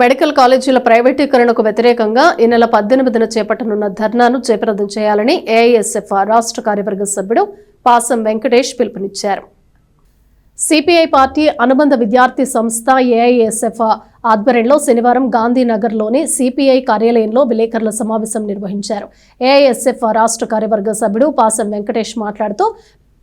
Medical కాలేజీల ప్రైవేటీకరణకు వ్యతిరేకంగా ఈ నెల పద్దెనిమిదిన చేపట్టనున్న ధర్నాను జయప్రదం చేయాలని ఏఐఎస్ఎఫ్ రాష్ట్ర కార్యవర్గ సభ్యుడు పాసం వెంకటేష్ పిలుపునిచ్చారు. సిపిఐ పార్టీ అనుబంధ విద్యార్థి సంస్థ ఏఐఎస్ఎఫ్ ఆధ్వర్యంలో శనివారం గాంధీనగర్లోని సిపిఐ కార్యాలయంలో విలేకరుల సమావేశం నిర్వహించారు. ఏఐఎస్ఎఫ్ రాష్ట్ర కార్యవర్గ సభ్యుడు పాసం వెంకటేష్ మాట్లాడుతూ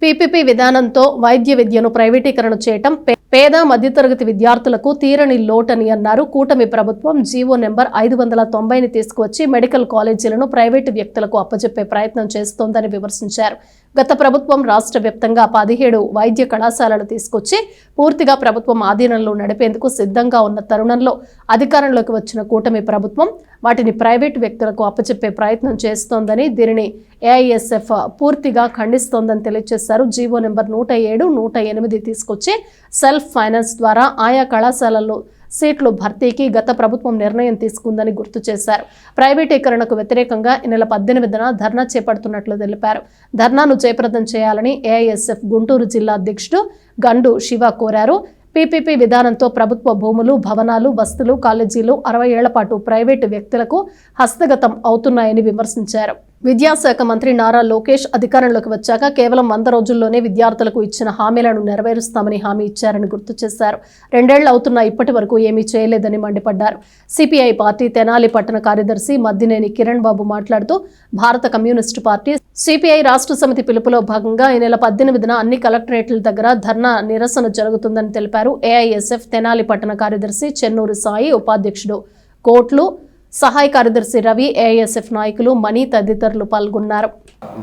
పీపీపీ విధానంతో వైద్య విద్యను ప్రైవేటీకరణ చేయటం పేద మధ్యతరగతి విద్యార్థులకు తీరని లోటని అన్నారు. కూటమి ప్రభుత్వం జీవో నెంబర్ ఐదు వందల తొంభైని తీసుకువచ్చి మెడికల్ కాలేజీలను ప్రైవేటు వ్యక్తులకు అప్పజెప్పే ప్రయత్నం చేస్తోందని విమర్శించారు. గత ప్రభుత్వం రాష్ట్ర వ్యాప్తంగా పదిహేడు వైద్య కళాశాలలు తీసుకొచ్చి పూర్తిగా ప్రభుత్వం ఆధీనంలో నడిపేందుకు సిద్ధంగా ఉన్న తరుణంలో అధికారంలోకి వచ్చిన కూటమి ప్రభుత్వం వాటిని ప్రైవేటు వ్యక్తులకు అప్పచెప్పే ప్రయత్నం చేస్తోందని దీనిని ఏఐఎస్ఎఫ్ పూర్తిగా ఖండిస్తోందని తెలియజేశారు. జీవో నెంబర్ నూట ఏడు నూట ఎనిమిది తీసుకొచ్చి సెల్ఫ్ ఫైనాన్స్ ద్వారా ఆయా కళాశాలల్లో సీట్లు భర్తీకి గత ప్రభుత్వం నిర్ణయం తీసుకుందని గుర్తు చేశారు. ప్రైవేటీకరణకు వ్యతిరేకంగా ఈ నెల పద్దెనిమిదిన ధర్నా చేపడుతున్నట్లు తెలిపారు. ధర్నాను జయప్రదం చేయాలని ఏఐఎస్ఎఫ్ గుంటూరు జిల్లా అధ్యక్షుడు గండు శివ కోరారు. పీపీపీ విధానంతో ప్రభుత్వ భూములు భవనాలు బస్తులు కాలేజీలు అరవై ఏళ్ళ పాటు ప్రైవేటు వ్యక్తులకు హస్తగతం అవుతున్నాయని విమర్శించారు. విద్యాశాఖ మంత్రి నారా లోకేష్ అధికారంలోకి వచ్చాక కేవలం వంద రోజుల్లోనే విద్యార్థులకు ఇచ్చిన హామీలను నెరవేరుస్తామని హామీ ఇచ్చారని గుర్తు చేశారు. రెండేళ్ళు అవుతున్నా ఇప్పటి వరకు ఏమీ చేయలేదని మండిపడ్డారు. సిపిఐ పార్టీ తెనాలి పట్టణ కార్యదర్శి మద్దినేని కిరణ్ బాబు మాట్లాడుతూ భారత కమ్యూనిస్టు పార్టీ సిపిఐ రాష్ట్ర సమితి పిలుపులో భాగంగా ఈ నెల పద్దెనిమిదిన అన్ని కలెక్టరేట్ల దగ్గర ధర్నా నిరసన జరుగుతుందని తెలిపారు. ఏఐఎస్ఎఫ్ తెనాలి పట్టణ కార్యదర్శి చెన్నూరు సాయి ఉపాధ్యక్షుడు. కోట్లు సహాయ కార్యదర్శి రవి ఏఎస్ఎఫ్ నాయకులు మణి తదితరులు పాల్గొన్నారు.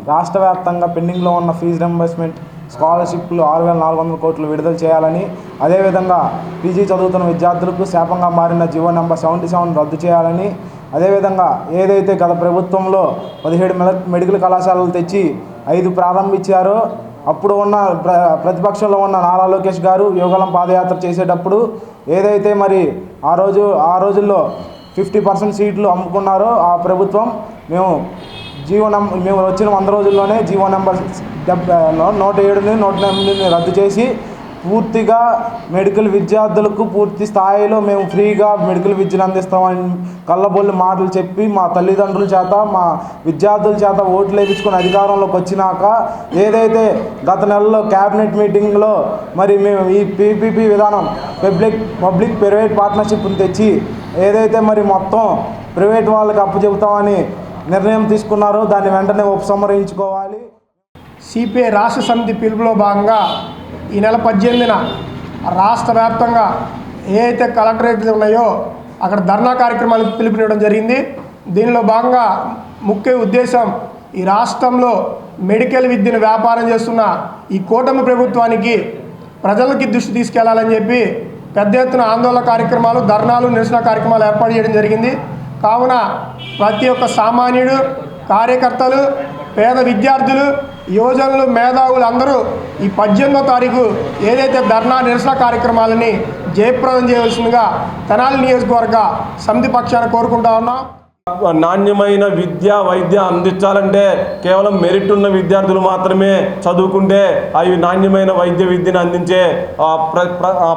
రాష్ట్ర వ్యాప్తంగా పెండింగ్లో ఉన్న ఫీజు రింబర్స్మెంట్ స్కాలర్షిప్లు ఆరు వేల నాలుగు వందల కోట్లు విడుదల చేయాలని అదేవిధంగా పీజీ చదువుతున్న విద్యార్థులకు శాపంగా మారిన జీవో నెంబర్ సెవెంటీ సెవెన్ రద్దు చేయాలని అదేవిధంగా ఏదైతే గత ప్రభుత్వంలో పదిహేడు మెల- మెడికల్ కళాశాలలు తెచ్చి ఐదు ప్రారంభించారో అప్పుడు ఉన్న ప్ర ప్రతిపక్షంలో ఉన్న నారా లోకేష్ గారు యోగలం పాదయాత్ర చేసేటప్పుడు ఏదైతే మరి ఆ రోజు ఆ రోజుల్లో ఫిఫ్టీ పర్సెంట్ సీట్లు అమ్ముకున్నారో ఆ ప్రభుత్వం మేము జీవో నంబర్ మేము వచ్చిన వంద రోజుల్లోనే జీవో నెంబర్ డెబ్బై నూట ఏడుని నూట ఎనిమిదిని రద్దు చేసి పూర్తిగా మెడికల్ విద్యార్థులకు పూర్తి స్థాయిలో మేము ఫ్రీగా మెడికల్ విద్యను అందిస్తామని కళ్ళబొల్లి మాటలు చెప్పి మా తల్లిదండ్రుల చేత మా విద్యార్థుల చేత ఓట్లు వేయించుకుని అధికారంలోకి వచ్చినాక ఏదైతే గత నెలలో క్యాబినెట్ మీటింగ్లో మరి మేము ఈ పీపీపీ విధానం పబ్లిక్ పబ్లిక్ ప్రైవేట్ పార్ట్నర్షిప్ని తెచ్చి ఏదైతే మరి మొత్తం ప్రైవేట్ వాళ్ళకి అప్పచెబుతామని నిర్ణయం తీసుకున్నారో దాన్ని వెంటనే ఉపసంహరించుకోవాలి. సిపిఐ రాష్ట్ర సమితి పిలుపులో భాగంగా ఈ నెల పద్దెనిమిదిన రాష్ట్ర వ్యాప్తంగా ఏ అయితే కలెక్టరేట్లు ఉన్నాయో అక్కడ ధర్నా కార్యక్రమాలకు పిలుపునివ్వడం జరిగింది. దీనిలో భాగంగా ముఖ్య ఉద్దేశం ఈ రాష్ట్రంలో మెడికల్ విద్యను వ్యాపారం చేస్తున్న ఈ కూటమి ప్రభుత్వానికి ప్రజలకి దృష్టి తీసుకెళ్ళాలని చెప్పి పెద్ద ఎత్తున ఆందోళన కార్యక్రమాలు ధర్నాలు నిరసన కార్యక్రమాలు ఏర్పాటు చేయడం జరిగింది. కావున ప్రతి ఒక్క సామాన్యుడు కార్యకర్తలు పేద విద్యార్థులు యువజనులు మేధావులు అందరూ ఈ పద్దెనిమిదో తారీఖు ఏదైతే ధర్నా నిరసన కార్యక్రమాలని జయప్రదం చేయవలసిందిగా తెనాలి నియోజకవర్గ సమితి పక్షాన కోరుకుంటా ఉన్నాం. నాణ్యమైన విద్య వైద్య అందించాలంటే కేవలం మెరిట్ ఉన్న విద్యార్థులు మాత్రమే చదువుకుంటే అవి నాణ్యమైన వైద్య విద్యను అందించే ప్ర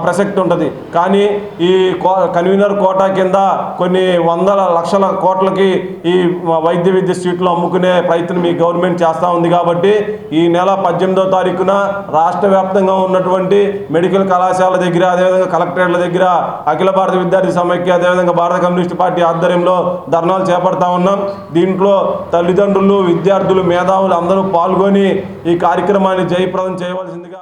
ప్రసక్తి ఉంటుంది. కానీ ఈ కో కన్వీనర్ కోటా కింద కొన్ని వందల లక్షల కోట్లకి ఈ వైద్య విద్య సీట్లు అమ్ముకునే ప్రయత్నం ఈ గవర్నమెంట్ చేస్తూ ఉంది కాబట్టి ఈ నెల పద్దెనిమిదో తారీఖున రాష్ట్ర వ్యాప్తంగా ఉన్నటువంటి మెడికల్ కళాశాల దగ్గర అదేవిధంగా కలెక్టరేట్ల దగ్గర అఖిల భారత విద్యార్థి సమైక్య అదేవిధంగా భారత కమ్యూనిస్ట్ పార్టీ ఆధ్వర్యంలో ధర్నా ధర్నాలు చేపడతా ఉన్నాం. దీంట్లో తల్లిదండ్రులు విద్యార్థులు మేధావులు అందరూ పాల్గొని ఈ కార్యక్రమాన్ని జయప్రదం చేయవలసిందిగా